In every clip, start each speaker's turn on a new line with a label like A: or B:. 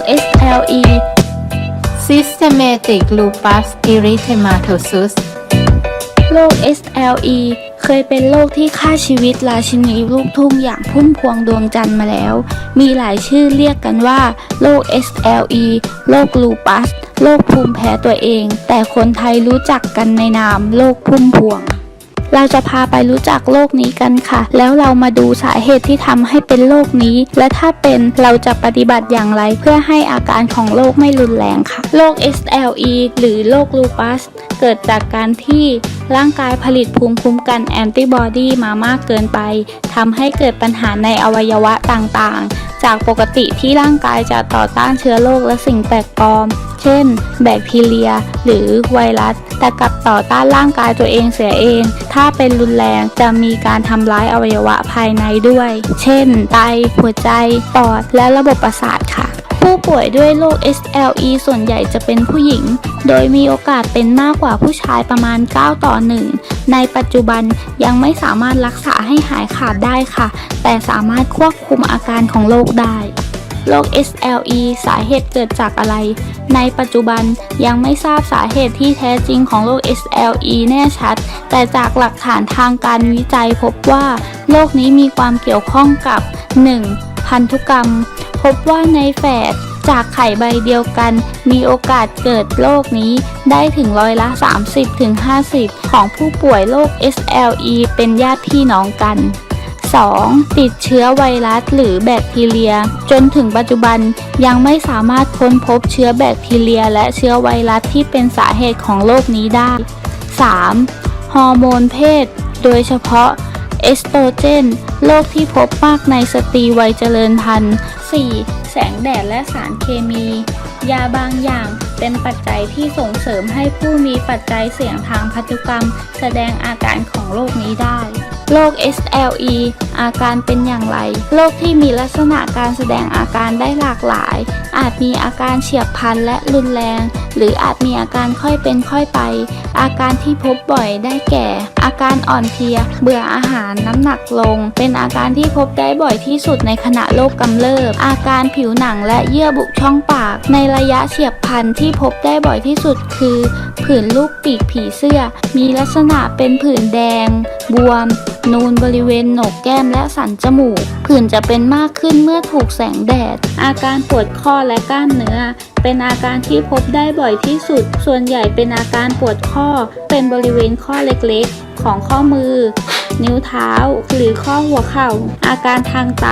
A: ค SLE
B: Systematic Lupus Erythematosus
A: โรค SLE เคยเป็นโรคที่ฆ่าชีวิตราชินีลูกทุ่งอย่างพุ่มพวงดวงจันทร์มาแล้ว มีหลายชื่อเรียกกันว่าโรค SLE โรคลูปัส โรคภูมิแพ้ตัวเอง แต่คนไทยรู้จักกันในนามโรคพุ่มพวง เราจะพาไปรู้จักโรคนี้กันค่ะ แล้วเรามาดูสาเหตุที่ทำให้เป็นโรคนี้ และถ้าเป็นเราจะปฏิบัติอย่างไร เพื่อให้อาการของโรคไม่รุนแรงค่ะ โรค SLE หรือโรคลูปัส เกิดจากการที่ร่างกายผลิตภูมิคุ้มกันแอนติบอดีมามากเกินไปทำให้เกิดปัญหาในอวัยวะต่างๆ จากปกติที่ร่างกายจะต่อต้านเชื้อโรคและสิ่งแปลกปลอม เช่น แบคทีเรีย หรือไวรัส แต่กลับต่อต้านร่างกายตัวเองเสียเอง ถ้าเป็นรุนแรงจะมีการทำร้ายอวัยวะภายในด้วย เช่น ไต หัวใจ ปอด และระบบประสาทค่ะ ผู้ป่วยด้วยโรค SLE ส่วนใหญ่จะเป็นผู้หญิง โดยมีโอกาสเป็นมากกว่าผู้ชายประมาณ 9 ต่อ 1 ในปัจจุบันยังไม่สามารถรักษาให้หายขาดได้ค่ะ แต่สามารถควบคุมอาการของโรคได้โรค SLE สาเหตุเกิดจากอะไร ในปัจจุบันยังไม่ทราบสาเหตุที่แท้จริงของโรค SLE แน่ชัด แต่จากหลักฐานทางการวิจัยพบว่าโรคนี้มีความเกี่ยวข้องกับ 1. พันธุกรรม พบว่าในแฝดจากไข่ใบเดียวกัน มีโอกาสเกิดโรคนี้ได้ถึงร้อยละ 30-50 ของผู้ป่วยโรค SLE เป็นญาติพี่น้องกัน 2. ติดเชื้อไวรัสหรือแบคทีเรีย จนถึงปัจจุบันยังไม่สามารถค้นพบเชื้อแบคทีเรีย และเชื้อไวรัสที่เป็นสาเหตุของโรคนี้ได้ 3. ฮอร์โมนเพศ โดยเฉพาะ เอสโตรเจน โรคที่พบมากในสตรีวัยเจริญพันธุ์ 4. แสงแดดและสารเคมี ยาบางอย่างเป็นปัจจัยที่ส่งเสริมให้ผู้มีปัจจัยเสี่ยงทางพันธุกรรม แสดงอาการของโรคนี้ได้โรค SLE อาการเป็นอย่างไร โรคที่มีลักษณะการแสดงอาการได้หลากหลายอาจมีอาการเฉียบพลันและรุนแรง หรืออาจมีอาการค่อยเป็นค่อยไป อาการที่พบบ่อยได้แก่ อาการอ่อนเพลีย เบื่ออาหารน้ำหนักลง เป็นอาการที่พบได้บ่อยที่สุดในขณะโรคกำเริบ อาการผิวหนังและเยื่อบุช่องปาก ในระยะเฉียบพลันที่พบได้บ่อยที่สุดคือผื่นลูกปีกผีเสื้อ มีลักษณะเป็นผื่นแดง บวม นูนบริเวณโหนกแก้มและสันจมูก ผื่นจะเป็นมากขึ้นเมื่อถูกแสงแดด อาการปวดข้อและกล้ามเนื้อ เป็นอาการที่พบได้บ่อยที่สุด ส่วนใหญ่เป็นอาการปวดข้อ เป็นบริเวณข้อเล็กๆ ของข้อมือ นิ้วเท้า หรือข้อหัวเข่า อาการทางไต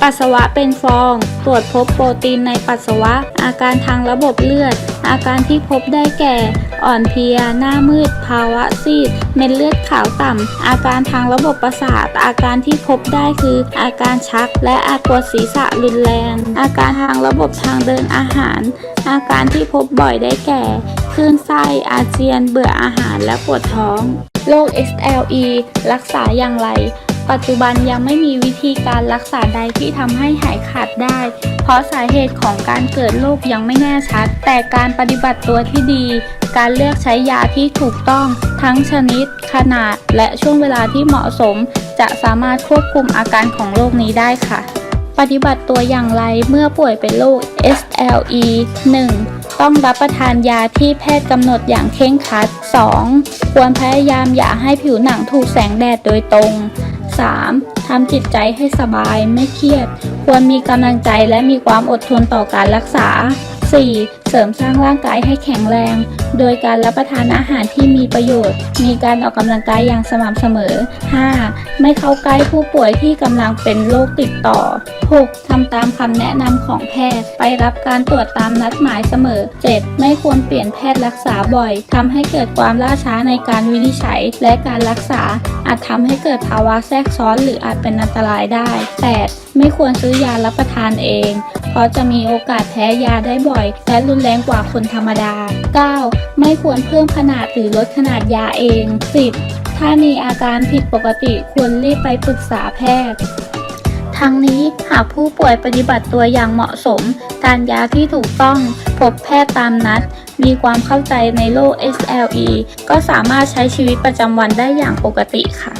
A: ปัสสาวะเป็นฟอง ตรวจพบโปรตีนในปัสสาวะ อาการทางระบบเลือด อาการที่พบได้แก่ อ่อนเพลีย หน้ามืด ภาวะซีด เม็ดเลือดขาวต่ำ อาการทางระบบประสาท อาการที่พบได้คือ อาการชัก และอาปวดศีรษะรุนแรง อาการทางระบบทางเดินอาหาร อาการที่พบบ่อยได้แก่คลื่นไส้ อาเจียน เบื่ออาหารและปวดท้อง โรค SLE รักษาอย่างไร ปัจจุบันยังไม่มีวิธีการรักษาใดที่ทำให้หายขาดได้ เพราะสาเหตุของการเกิดโรคยังไม่แน่ชัด แต่การปฏิบัติตัวที่ดี การเลือกใช้ยาที่ถูกต้อง ทั้งชนิด ขนาด และช่วงเวลาที่เหมาะสม จะสามารถควบคุมอาการของโรคนี้ได้ค่ะ ปฏิบัติตัวอย่างไรเมื่อป่วยเป็นโรค SLE 1. ต้องรับประทานยาที่แพทย์กำหนดอย่างเคร่งครัด 2. ควรพยายามอย่าให้ผิวหนังถูกแสงแดดโดยตรง 3. ทำจิตใจให้สบายไม่เครียด ควรมีกำลังใจและมีความอดทนต่อการรักษา 4. เสริมสร้างร่างกายให้แข็งแรง โดยการรับประทานอาหารที่มีประโยชน์ มีการออกกำลังกายอย่างสม่ำเสมอ 5. ไม่เข้าใกล้ผู้ป่วยที่กำลังเป็นโรคติดต่อ 6. ทำตามคำแนะนำของแพทย์ ไปรับการตรวจตามนัดหมายเสมอ 7. ไม่ควรเปลี่ยนแพทย์รักษาบ่อยทำให้เกิดความล่าช้าในการวินิจฉัย และการรักษา อาจทำให้เกิดภาวะแทรกซ้อนหรืออาจเป็นอันตรายได้ 8. ไม่ควรซื้อยารับประทานเอง เพราะจะมีโอกาสแพ้ยาได้บ่อย และรุนแรงกว่าคนธรรมดา 9. ไม่ควรเพิ่มขนาดหรือลดขนาดยาเอง 10. ถ้ามีอาการผิดปกติควรรีบไปปรึกษาแพทย์ ทั้งนี้หากผู้ป่วยปฏิบัติตัวอย่างเหมาะสมทานยาที่ถูกต้อง พบแพทย์ตามนัด มีความเข้าใจในโรค SLE ก็สามารถใช้ชีวิตประจำวันได้อย่างปกติค่ะ